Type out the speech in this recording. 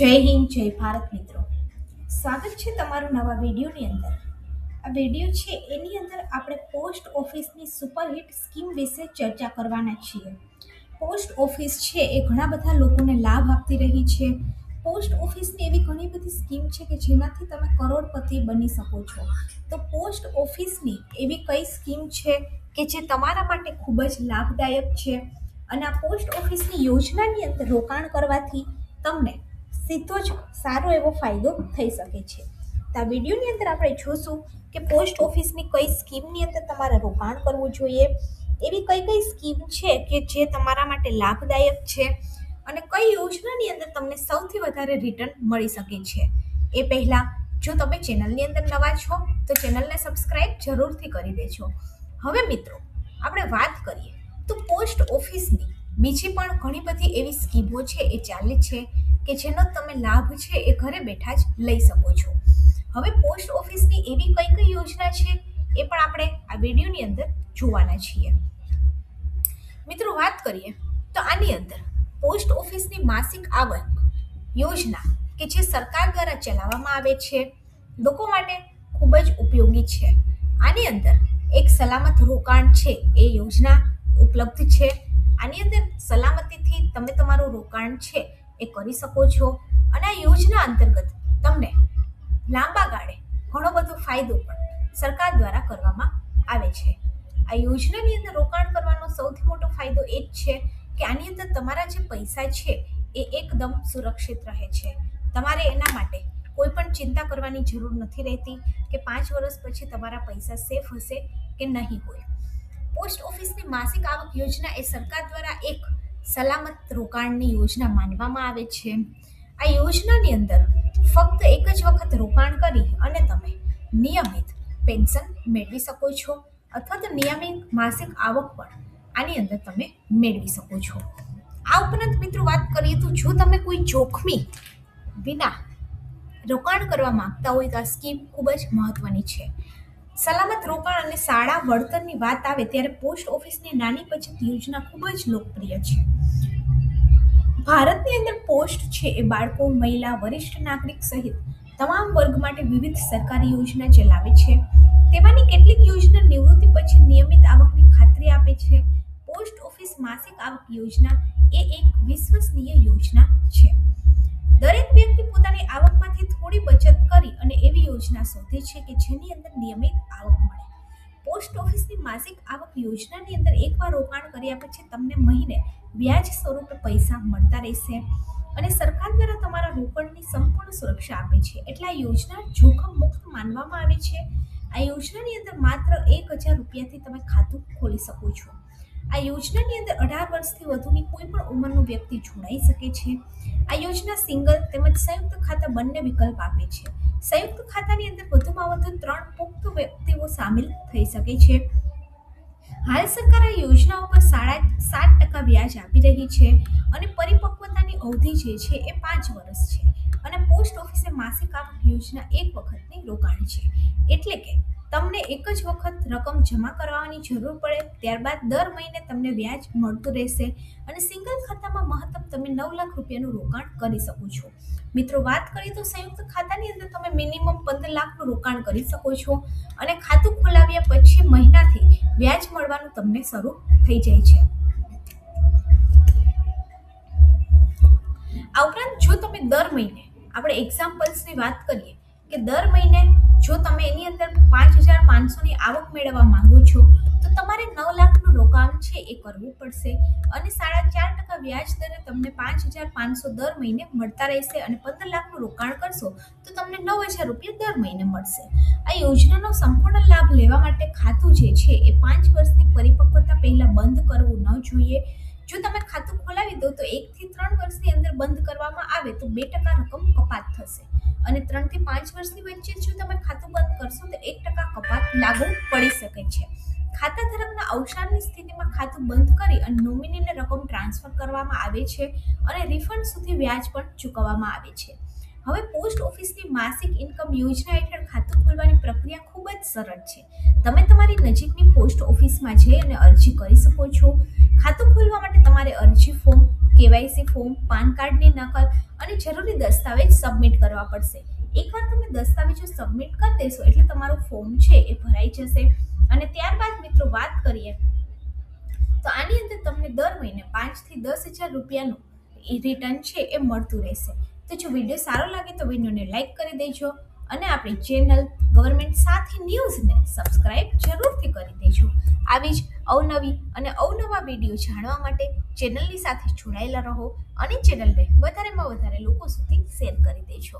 જય હિન્દ, જય ભારત મિત્રો. સ્વાગત છે તમારું નવા વિડીયોની અંદર. આ વીડિયો છે એની અંદર આપણે પોસ્ટ ઓફિસની સુપરહિટ સ્કીમ વિશે ચર્ચા કરવાના છીએ. પોસ્ટ ઓફિસ છે એ ઘણા બધા લોકોને લાભ આપતી રહી છે. પોસ્ટ ઓફિસની એવી ઘણી બધી સ્કીમ છે કે જેનાથી તમે કરોડપતિ બની શકો છો. તો પોસ્ટ ઓફિસની એવી કઈ સ્કીમ છે કે જે તમારા માટે ખૂબ જ લાભદાયક છે? અને આ પોસ્ટ ઓફિસની યોજનાની અંદર રોકાણ કરવાથી તમને સીધો જ સારો એવો ફાયદો થઈ શકે છે. તો આ વિડીયોની અંદર આપણે જોશું કે પોસ્ટ ઓફિસની કઈ સ્કીમની અંદર તમારે રોકાણ કરવું જોઈએ, એવી કઈ કઈ સ્કીમ છે કે જે તમારા માટે લાભદાયક છે અને કઈ યોજનાની અંદર તમને સૌથી વધારે રિટર્ન મળી શકે છે. એ પહેલાં જો તમે ચેનલની અંદર નવા છો, તો ચેનલને સબસ્ક્રાઇબ જરૂરથી કરી દેજો. હવે મિત્રો, આપણે વાત કરીએ તો પોસ્ટ ઓફિસની બીજી પણ ઘણી બધી એવી સ્કીમો છે એ ચાલે છે. કે જેનો તમે લાભ છે એ ઘરે બેઠા જ લઈ શકો છો. હવે પોસ્ટ ઓફિસની એવી કઈ કઈ યોજના છે એ પણ આપણે આ વિડીયોની અંદર જોવાના છીએ. મિત્રો વાત કરીએ તો આની અંદર પોસ્ટ ઓફિસની માસિક આવક યોજના કે જે સરકાર દ્વારા ચલાવવામાં આવે છે લોકો માટે ખૂબ જ ઉપયોગી છે. આની અંદર એક સલામત રોકાણ છે એ યોજના ઉપલબ્ધ છે. આની અંદર સલામતીથી તમે તમારું રોકાણ છે એ કરી શકો છો. અને આ યોજના અંતર્ગત તમને લાંબા ગાળે ઘણો બધો ફાયદો પણ સરકાર દ્વારા કરવામાં આવે છે. આ યોજનાની અંદર રોકાણ કરવાનો સૌથી મોટો ફાયદો એ જ છે કે આની અંદર તમારા જે પૈસા છે એ એકદમ સુરક્ષિત રહે છે. તમારે એના માટે કોઈ પણ ચિંતા કરવાની જરૂર નથી રહેતી કે પાંચ વર્ષ પછી તમારા પૈસા સેફ હશે કે નહીં હોય. પોસ્ટ ઓફિસની માસિક આવક યોજના એ સરકાર દ્વારા એક સલામત રોકાણની યોજના માનવામાં આવે છે. આ યોજનાની અંદર ફક્ત એક જ વખત રોકાણ કરી અને તમે નિયમિત પેન્શન મેળવી શકો છો અથવા તો નિયમિત માસિક આવક પણ આની અંદર તમે મેળવી શકો છો. આ ઉપરાંત મિત્રો વાત કરીએ તો જો તમે કોઈ જોખમી વિના રોકાણ કરવા માંગતા હોય તો આ સ્કીમ ખૂબ જ મહત્વની છે. સલામત રોકાણ અને શાળા વળતરની વાત આવે ત્યારે પોસ્ટ ઓફિસની નાની બચત યોજના ખૂબ જ લોકપ્રિય છે. ભારતની અંદર પોસ્ટ છે એ બાળકો, મહિલા, વરિષ્ઠ નાગરિક સહિત તમામ વર્ગ માટે વિવિધ સરકારી યોજના ચલાવે છે. તેમાંની કેટલીક યોજના નિવૃત્તિ પછી નિયમિત આવકની ખાતરી આપે છે. પોસ્ટ ઓફિસ માસિક આવક યોજના એ એક વિશ્વસનીય યોજના છે. દરેક વ્યક્તિ પોતાની આવકમાંથી થોડી બચત કરી અને એવી યોજના શોધે છે કે જેની અંદર નિયમિત આવક મળે. પોસ્ટ ઓફિસની માસિક આવક યોજનાની અંદર એકવાર રોકાણ કર્યા પછી તમને મહિને વ્યાજ સ્વરૂપે પૈસા મળતા રહેશે અને સરકાર દ્વારા તમારા રોકડની સંપૂર્ણ સુરક્ષા આપે છે. એટલે આ યોજના જોખમ મુક્ત માનવામાં આવે છે. આ યોજનાની અંદર માત્ર એક હજાર રૂપિયાથી તમે ખાતું ખોલી શકો છો. આ યોજનાની અંદર અઢાર વર્ષથી વધુની કોઈ પણ ઉંમરનો વ્યક્તિ જોડાઈ શકે છે. આ યોજના સિંગલ તેમજ સંયુક્ત ખાતા બંને વિકલ્પ આપે છે. સંયુક્ત ખાતાની અંદર વધુમાં વધુ ત્રણ પુખ્ત વ્યક્તિઓ સામેલ થઈ શકે છે. હાલ સરકાર આ યોજના ઉપર સાડા સાત ટકા વ્યાજ આપી રહી છે અને પરિપક્વતાની અવધિ જે છે એ પાંચ વર્ષ છે. અને પોસ્ટ ઓફિસે માસિક આવક યોજના એક વખતની રોકાણ છે. એટલે કે તમને એક જ વખત રકમ જમા કરવાની જરૂર પડે, ત્યારબાદ દર મહિને તમને વ્યાજ મળતું રહેશે અને સિંગલ ખાતામાં મહત્તમ તમે નવ લાખ રૂપિયાનું રોકાણ કરી શકો છો. મિત્રો, વાત કરીએ તો સંયુક્ત ખાતાની અંદર તમે મિનિમમ પંદર લાખનું રોકાણ કરી શકો છો અને ખાતું ખોલાવ્યા પછી મહિનાથી વ્યાજ મળવાનું તમને શરૂ થઈ જાય છે. આ ઉપરાંત જો તમે દર મહિને, આપણે એક્ઝામ્પલ્સની વાત કરીએ કે દર મહિને જો તમે એની અંદર પાંચ હજાર પાંચસોની આવક મેળવવા માંગો છો, તો તમારે નવ લાખનું રોકાણ છે એ કરવું પડશે. અને સાડા ચાર ટકા વ્યાજ દરે તમને પાંચ હજાર પાંચસો દર મહિને મળતા રહેશે અને પંદર લાખનું રોકાણ કરશો, તો તમને નવ હજાર રૂપિયા દર મહિને મળશે. આ યોજનાનો સંપૂર્ણ લાભ લેવા માટે ખાતું જે છે એ પાંચ વર્ષની પરિપક્વતા પહેલાં બંધ કરવું ન જોઈએ. જો તમે ખાતું ખોલાવી દો તો એકથી ત્રણ વર્ષની અંદર બંધ કરવામાં આવે તો બે ટકા રકમ કપાત થશે. અને ત્રણથી પાંચ વર્ષની વચ્ચે જો તમે ખાતું બંધ કરશો તો એક ટકા કપાત લાગુ પડી શકે છે. ખાતા ધારકના અવસાનની સ્થિતિમાં ખાતું બંધ કરી અને નોમિનીને રકમ ટ્રાન્સફર કરવામાં આવે છે અને રિફંડ સુધી વ્યાજ પણ ચૂકવવામાં આવે છે. હવે પોસ્ટ ઓફિસની માસિક ઇન્કમ યોજના હેઠળ ખાતું ખોલવાની પ્રક્રિયા ખૂબ જ સરળ છે. તમે તમારી નજીકની પોસ્ટ ઓફિસમાં જઈ અને અરજી કરી શકો છો. ખાતું ખોલવા માટે તમારે અરજી ફોર્મ કેવાયસી ફોર્મ પાન કાર્ડની નકલ અને જરૂરી દસ્તાવેજ સબમિટ કરવા પડશે. એકવાર તમે દસ્તાવેજો સબમિટ કરી દેશો એટલે તમારું ફોર્મ છે એ ભરાઈ જશે. અને ત્યારબાદ મિત્રો વાત કરીએ, તો આની અંદર તમને દર મહિને પાંચથી દસ હજાર રૂપિયાનું એ રિટર્ન છે એ મળતું રહેશે. તો જો વીડિયો સારો લાગે તો વિડીયોને લાઇક કરી દેજો અને આપણી ચેનલ ગવર્મેન્ટ સાથી ન્યૂઝને સબસ્ક્રાઇબ જરૂરથી કરી દેજો. આવી જ અવનવી અને અવનવા વીડિયો જાણવા માટે ચેનલની સાથે જોડાયેલા રહો અને ચેનલને વધારેમાં વધારે લોકો સુધી શેર કરી દેજો.